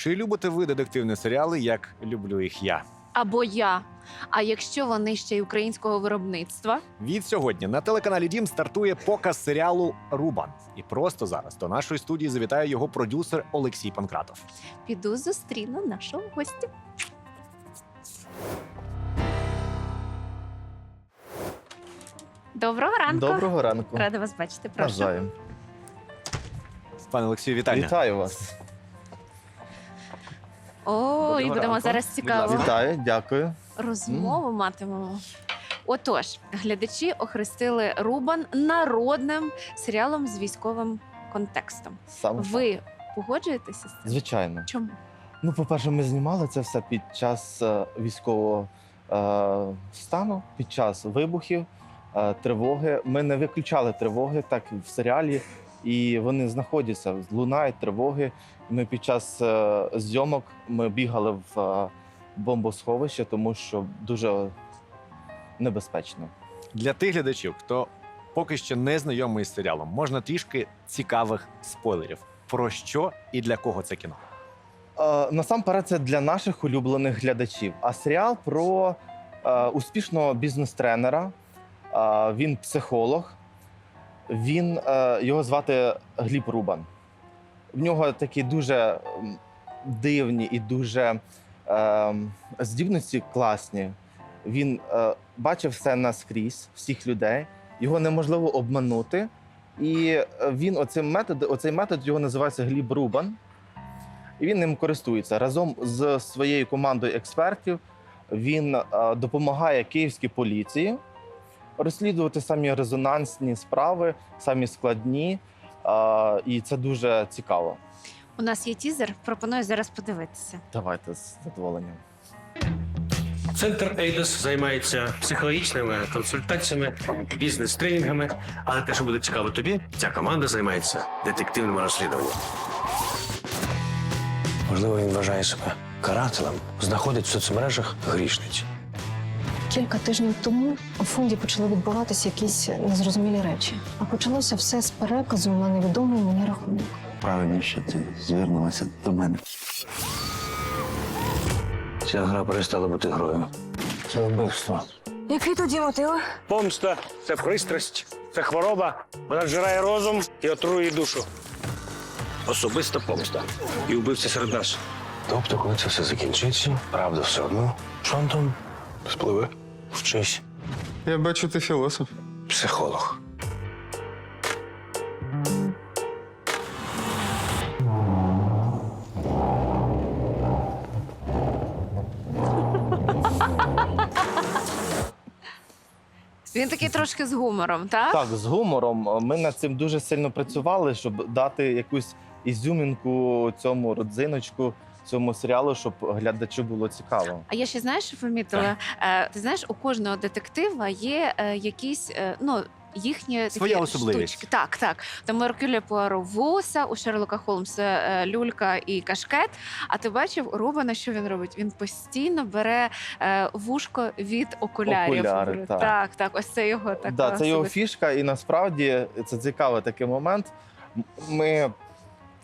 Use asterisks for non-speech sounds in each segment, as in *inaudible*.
Чи любите ви детективні серіали, як люблю їх я? Або я. А якщо вони ще й українського виробництва, Від сьогодні на телеканалі Дім стартує показ серіалу Рубан. І просто зараз до нашої студії завітає його продюсер Олексій Панкратов. піду зустріну нашого гостя. Доброго ранку. Доброго ранку. Рада вас бачити. Прошу. Навзаєм. Пане Олексію, вітання. Вітаю вас. О, і будемо ранку. зараз цікаво. Вітаю, дякую. розмову матимемо. Отож, глядачі охрестили Рубан народним серіалом з військовим контекстом. Саме так. Ви погоджуєтеся з цим? Звичайно. Чому? Ну, по-перше, ми знімали це все під час е, військового е, стану, під час вибухів, е, тривоги. Ми не виключали тривоги, так і в серіалі, і вони знаходяться, лунають тривоги. Ми під час е, зйомок ми бігали в е, бомбосховище, тому що дуже небезпечно. Для тих глядачів, хто поки що не знайомий з серіалом, можна трішки цікавих спойлерів. Про що і для кого це кіно? Е, Насамперед, це для наших улюблених глядачів. А серіал про успішного бізнес-тренера. Він психолог. Він, е, його звати Гліб Рубан. В нього такі дуже дивні і дуже е, здібності класні. Він е, бачив все наскрізь, всіх людей. Його неможливо обманути. І е, він оцим метод, оцей метод його називається Гліб Рубан. І він ним користується разом з своєю командою експертів. Він е, допомагає київській поліції розслідувати самі резонансні справи, самі складні. Е, і це дуже цікаво. У нас є тізер. Пропоную зараз подивитися. Давайте з задоволенням. Центр Ейдос займається психологічними консультаціями, бізнес-тренінгами. Але те, що буде цікаво тобі, ця команда займається детективними розслідуваннями. Можливо, він вважає себе карателем, знаходить в соцмережах грішниць. Кілька тижнів тому у фонді почали відбуватися якісь незрозумілі речі. А почалося все з переказу на невідомий мені рахунок. правильніше ти звернулася до мене. Ця гра перестала бути грою. Це вбивство. Який тоді мотив? Помста це пристрасть, це хвороба. Вона зжирає розум і отруює душу. Особиста помста. І вбивця серед нас. Тобто, коли це все закінчиться, правда все одно. Шантом спливе. Вчись. Я бачу, ти філософ. Психолог. Він такий трошки з гумором, так? Так, з гумором. Ми над цим дуже сильно працювали, щоб дати якусь ізюмінку цьому родзиночку, цьому серіалу, щоб глядачу було цікаво. А я ще знаєш, що помітила? Е, ти знаєш, у кожного детектива є е, якісь, е, ну. Їхні Своя такі особливість. штучки. Так, так. Там у Еркюля Пуаро вуса, у Шерлока Холмса люлька і кашкет. А ти бачив Рубана, що він робить? Він постійно бере вушко від окулярів. Окуляри, так. так, так. Ось це його така. Да, це його фішка, і насправді це цікавий такий момент. Ми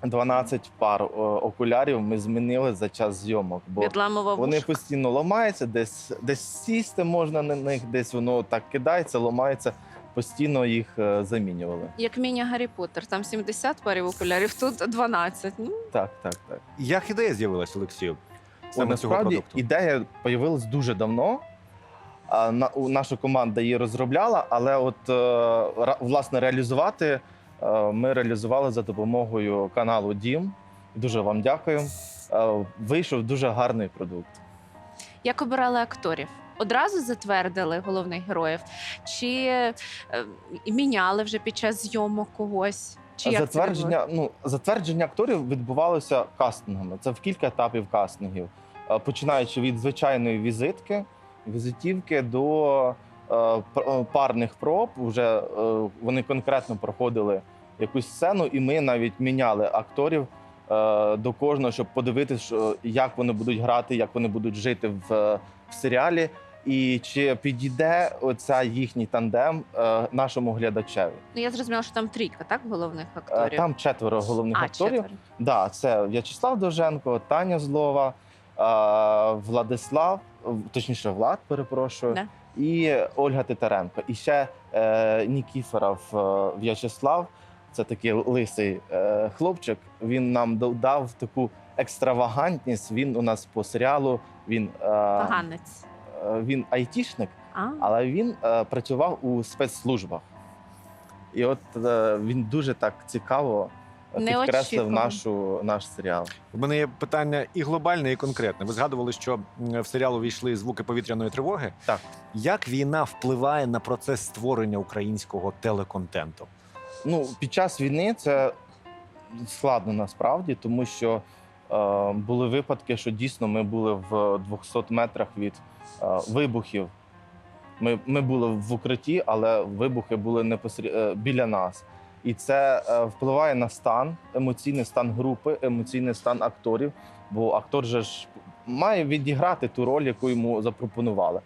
12 пар окулярів ми змінили за час зйомок, бо відламував вони постійно ламаються, десь десь сісти можна на них, десь воно так кидається, ламається. Постійно їх е, замінювали. Як міні Гаррі Поттер. Там 70 парів окулярів, тут 12. Ну, Так, так, так. Як ідея з'явилась, Олексію? Саме цього насправді продукту? ідея з'явилась дуже давно. Наша команда її розробляла, але от е, власне реалізувати е, ми реалізували за допомогою каналу Дім. Дуже вам дякую. Е, вийшов дуже гарний продукт. Як обирали акторів? Одразу затвердили головних героїв? Чи е, міняли вже під час зйомок когось? Чи як затвердження, ну, затвердження акторів відбувалося кастингами. Це в кілька етапів кастингів, Е, починаючи від звичайної візитки, візитівки до е, е, парних проб. Вже е, вони конкретно проходили якусь сцену, і ми навіть міняли акторів е, до кожного, щоб подивитися, як вони будуть грати, як вони будуть жити в, в серіалі. і чи підійде оця їхній тандем е, нашому глядачеві. Ну я зрозуміла, що там трійка, так, головних Е, акторів. Там четверо головних а, акторів. четверо. Да, це В'ячеслав Довженко, Таня Злова, е, Владислав, точніше, Влад, перепрошую, Да. і Ольга Титаренко. І ще е, Нікіфоров е, В'ячеслав. Це такий лисий е, хлопчик. Він нам додав таку екстравагантність. Він у нас по серіалу. Він, е, Поганець. е, він айтішник, А, але він е, працював у спецслужбах. І от е, він дуже так цікаво підкреслив Неочікувано. нашу, наш серіал. У мене є питання і глобальне, і конкретне. Ви згадували, що м, в серіал увійшли звуки повітряної тривоги. Так. Як війна впливає на процес створення українського телеконтенту? Ну, під час війни це складно насправді, тому що е, були випадки, що дійсно ми були в 200 метрах від е, вибухів. Ми, ми були в укритті, але вибухи були непосред... е, біля нас. І це е, впливає на стан, емоційний стан групи, емоційний стан акторів. Бо актор же ж має відіграти ту роль, яку йому запропонували.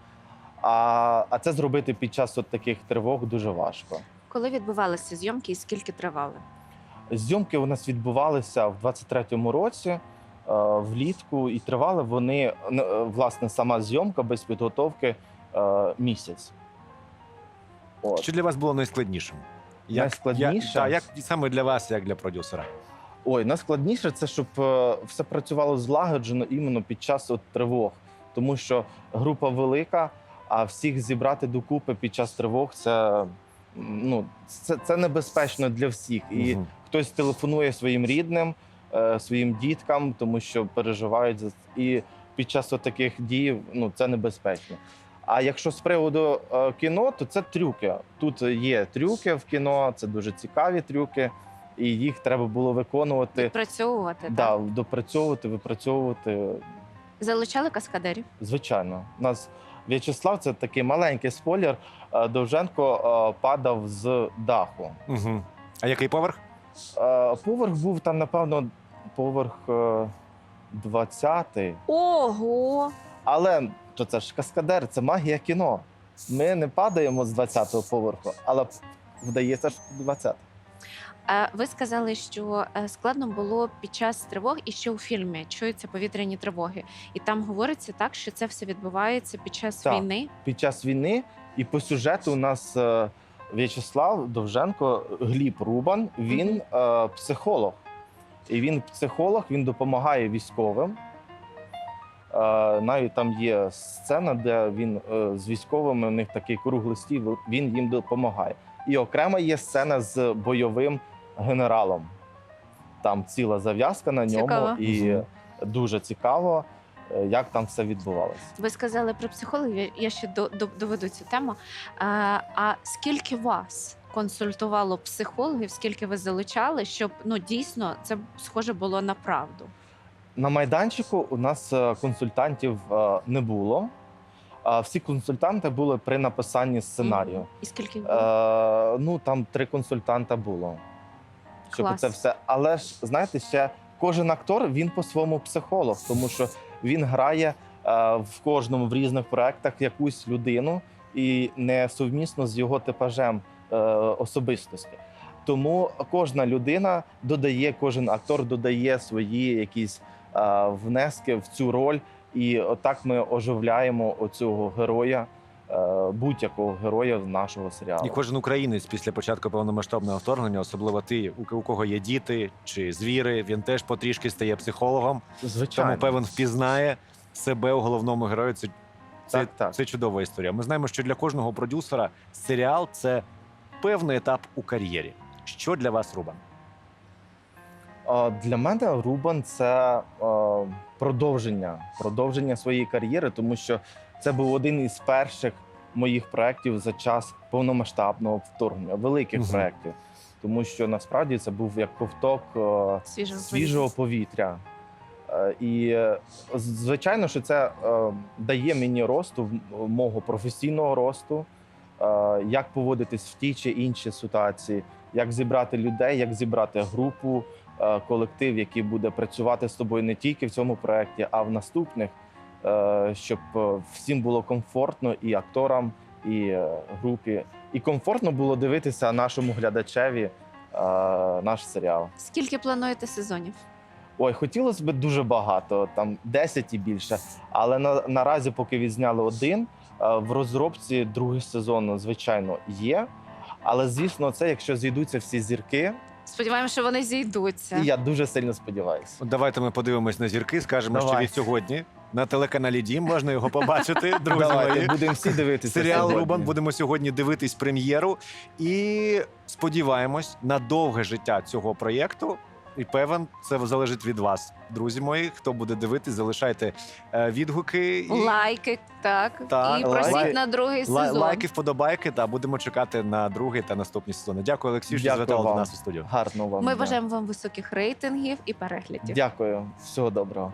А, а це зробити під час от таких тривог дуже важко. коли відбувалися зйомки і скільки тривали? Зйомки у нас відбувалися в 23-му році е, влітку, і тривали вони ну, е, власне сама зйомка без підготовки е, місяць. От. Що для вас було найскладнішим? Найскладніше? Як, та, як саме для вас, як для продюсера? Ой, найскладніше це, щоб е, все працювало злагоджено іменно під час от тривог, тому що група велика, а всіх зібрати докупи під час тривог це, ну, це, це небезпечно для всіх. І Мгм. хтось телефонує своїм рідним, е, своїм діткам, тому що переживають за і під час от таких дій ну це небезпечно. А якщо з приводу е, кіно, то це трюки. Тут є трюки в кіно, це дуже цікаві трюки, і їх треба було виконувати, Відпрацьовувати, да, так? допрацьовувати, випрацьовувати. Залучали каскадерів? Звичайно, у нас В'ячеслав це такий маленький спойлер. е, Довженко е, падав з даху. Угу. А який поверх? Поверх був там, напевно, поверх е, 20-й. Ого! Але то це ж каскадер, це магія кіно. Ми не падаємо з 20-го поверху, але вдається ж 20. Е, Ви сказали, що е, складно було під час тривог і ще у фільмі чуються повітряні тривоги. І там говориться так, що це все відбувається під час Так. війни. Під час війни і по сюжету у нас е, В'ячеслав Довженко, Гліб Рубан, він е, психолог. І він психолог, він допомагає військовим. Е, навіть там є сцена, де він е, з військовими, у них такий круглий стіл, він їм допомагає. І окрема є сцена з бойовим генералом. Там ціла зав'язка на ньому, Цікаво. і дуже цікаво, е, як там все відбувалося. Ви сказали про психологів. Я ще до, до, доведу цю тему. А, а скільки вас консультувало психологів? Скільки ви залучали, щоб ну дійсно це схоже було на правду? На майданчику у нас е, консультантів е, не було. Всі консультанти були при написанні сценарію. І скільки було? Е, ну там три консультанта було. Щоб Клас. це все. Але ж знаєте, ще кожен актор він по-своєму психолог, тому що він грає е, в кожному в різних проектах якусь людину і не совмісно з його типажем е, особистості. Тому кожна людина додає, кожен актор додає свої якісь внески в цю роль, і отак ми оживляємо оцього героя, е, будь-якого героя з нашого серіалу. І кожен українець після початку повномасштабного вторгнення, особливо ти, у кого є діти чи звіри, він теж потрішки стає психологом. Звичайно. Тому певен впізнає себе у головному герої. Це, це, Так, так. це чудова історія. Ми знаємо, що для кожного продюсера серіал це певний етап у кар'єрі. Що для вас, Рубан? Для мене Рубан це продовження, продовження своєї кар'єри, тому що це був один із перших моїх проєктів за час повномасштабного вторгнення, великих Мгм. проєктів. Тому що насправді це був як ковток Свіжого свіжого повітря. І е, звичайно, що це е, дає мені росту мого професійного росту, як поводитись в тій чи іншій ситуації, як зібрати людей, як зібрати групу, колектив, який буде працювати з тобою не тільки в цьому проєкті, а в наступних. е, щоб е, всім було комфортно і акторам, і е, групі. І комфортно було дивитися нашому глядачеві е, наш серіал. Скільки плануєте сезонів? Ой, хотілося б дуже багато, там 10 і більше. Але на, наразі, поки відзняли один, е, в розробці другий сезон, звичайно, є. Але звісно, це якщо зійдуться всі зірки, Сподіваємося, що вони зійдуться. і я дуже сильно сподіваюся. От Давайте ми подивимось на зірки, скажемо, що від сьогодні на телеканалі Дім можна його побачити. *laughs* Друзі Давайте мої. будемо всі дивитися. Серіал сьогодні. Рубан будемо сьогодні дивитись прем'єру і сподіваємось на довге життя цього проєкту. І певен, це залежить від вас, друзі мої. Хто буде дивитись, залишайте е, відгуки і Лайки, так. Так, і просіть на другий лай- сезон. лайки, вподобайки. Та будемо чекати на другий та наступні сезони. Дякую, Олексію, що Дякую завітали до вам. нас у студію. Гарно вам. Ми бажаємо вам високих рейтингів і переглядів. Дякую. Всього доброго.